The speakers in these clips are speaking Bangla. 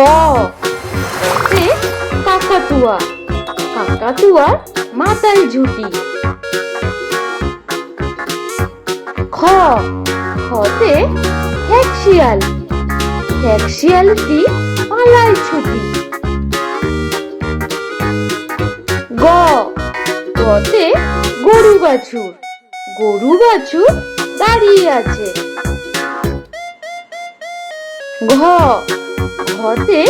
কতে কাকাতুয়া। কাকাতুয়ার ঝুটি। খ, খতে ছুটি। গ, গতে গরু বাছুর। গরু বাছুর দাঁড়িয়ে আছে। ঘ ঘতে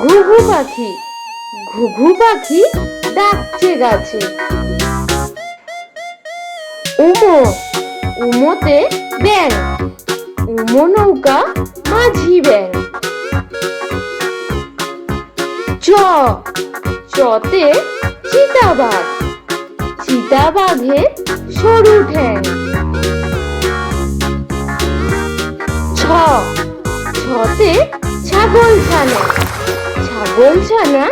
ঘুঘু পাখি। ঘুঘু পাখি ডাকছে গাছে। উমো, উমোতে ব্যাং উমো নৌকা মাঝি ব্যাং চ, চতে চিতাবাঘ। চিতাবাঘের সরু ঠ্যাং। ছ, ছতে ছাগল ছানা। ছাগল ছানা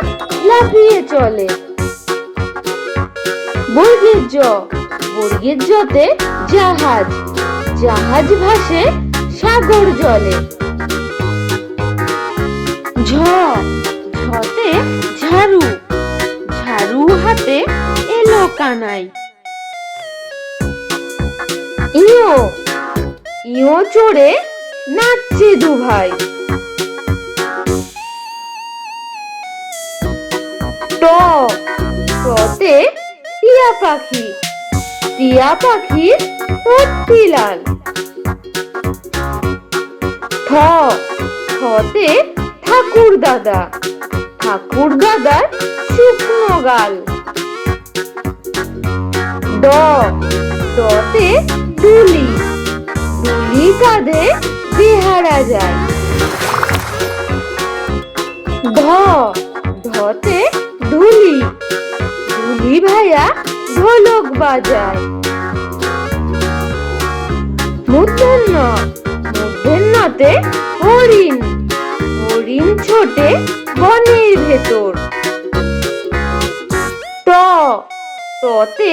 লাফিয়ে চলে। বর্গের জ। বর্গের জতে জাহাজ। জাহাজ ভাসে সাগর জলে। ঝ। ঝতে ঝাড়ু। ঝাড়ু হাতে এলো কানাই। ইয়ো। ইয়ো চড়ে নাচছে দু টতে টিয়া পাখি। টিয়া পাখির পত্তি লাল। ঠ ঠতে ঠাকুর দাদা। ঠাকুর দাদার শুকনো গাল। ড ডতে ডুলি কাঁধে বেহারা যায়। ধ, ধতে ধুলি ধুলি ভাইয়া ঢোলক বাজায়। হরিণ হরিণ ছোটে বনের ভেতর। টতে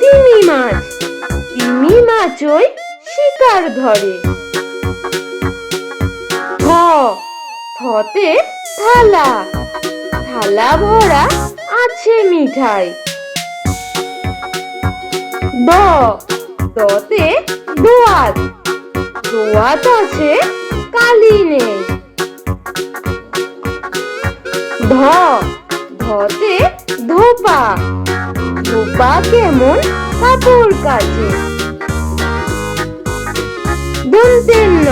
তিমি মাছ তিমি মাছ ওই শিকার ধরে। থ থতে থালা থালা ভরা আছে মিঠাই। দ, দতে দোয়াত দোয়াত আছে কালি নেই। ধ, ধতে ধোপা। ধোপা কেমন কাপড় কাচে। দন্তের ন,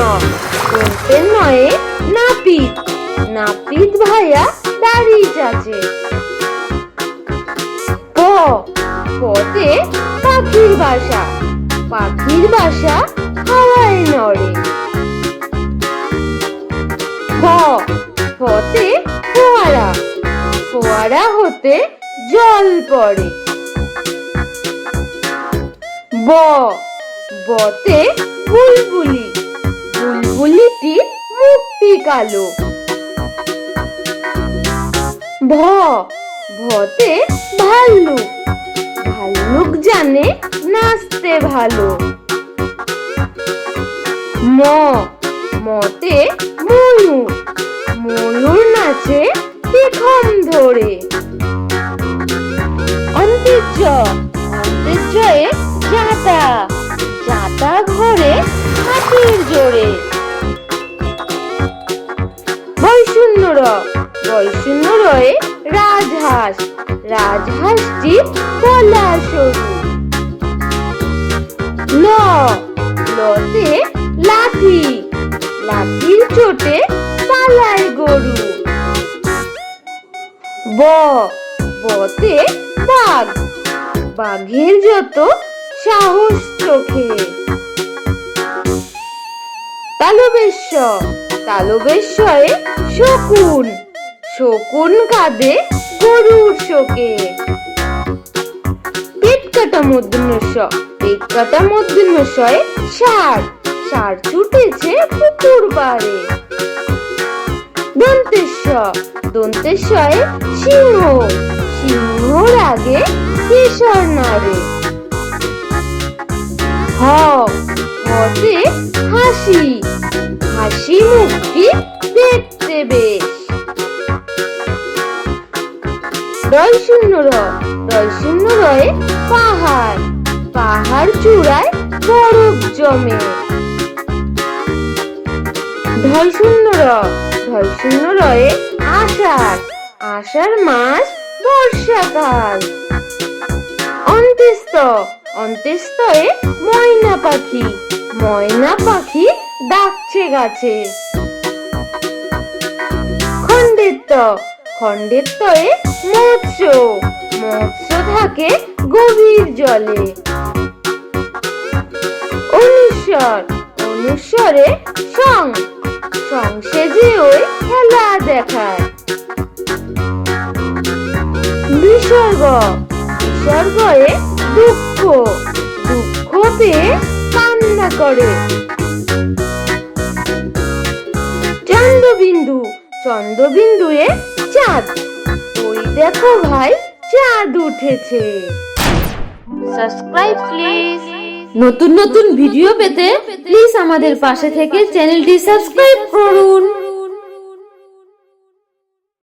দন্তের নয়ে নাপিত। নাপিত ভাইয়া দাড়ি চাচে। বাসা পাখির বাসা হাওয়ায় নড়ে। ফ ফতে ফোয়ারা ফোয়ারা হতে জল পড়ে। ব, বতে বুলবুলি, বুলবুলিটি মুক্তি কালো। ভ, ভতে ভাল্লুক ভাল্লুক জানে, নাচতে ভালো। ম, মতে ময়ূর ময়ূর নাচে পেখম ধরে। অন্তিজ্য অন্তিজ্যয়ে জাতা জাতা ঘরে হাতির জোরে। রাজহাঁস রাজহাঁসটি গলা সরু ল, লতে লাঠি, লাঠির চোটে পালায় গরু। ব, বতে বাঘ, বাঘের যত সাহস চোখে। তালবেশ্য তালবেশ্বরে শকুন শকুন কাঁদে গরুর শোকে পেট কাটা মধ্যস্য পেট কাটা মধ্যস্যয়ে ষাঁড় ষাঁড় ছুটেছে পুকুর পাড়ে। দন্তেশ্ব দন্তেশ্বয়ে সিংহ। সিংহর আগে কেশর নাড়ে। হ, হতে হাসি। হাসি মুখটি দেখতে বেশ রয় শূন্য র রয় শূন্য রয়ে পাহাড় পাহাড় চূড়ায় বরফ জমে। ঢয় শূন্য র শূন্য রয়ে আষাঢ় আষাঢ় মাস বর্ষাকাল। অন্ত্যেস্ত অন্ত্যেস্তয়ে ময়না পাখি ময়না পাখি ডাকছে গাছে। খণ্ডেত্ব খণ্ডেত্বয়ে মৎস্য মৎস্য থাকে গভীর জলে। অনুস্বর অনুস্বরে সং সং সেজে ওই খেলা দেখায়। বিসর্গ বিসর্গয়ে দুঃখ দুঃখ পেয়ে কান্না করে। চন্দ্রবিন্দু, চন্দ্রবিন্দুয়ে চাঁদ ওই দেখো ভাই চাঁদ উঠেছে। সাবস্ক্রাইব প্লিজ নতুন নতুন ভিডিও পেতে প্লিজ আমাদের পাশে থেকে চ্যানেলটি সাবস্ক্রাইব করুন।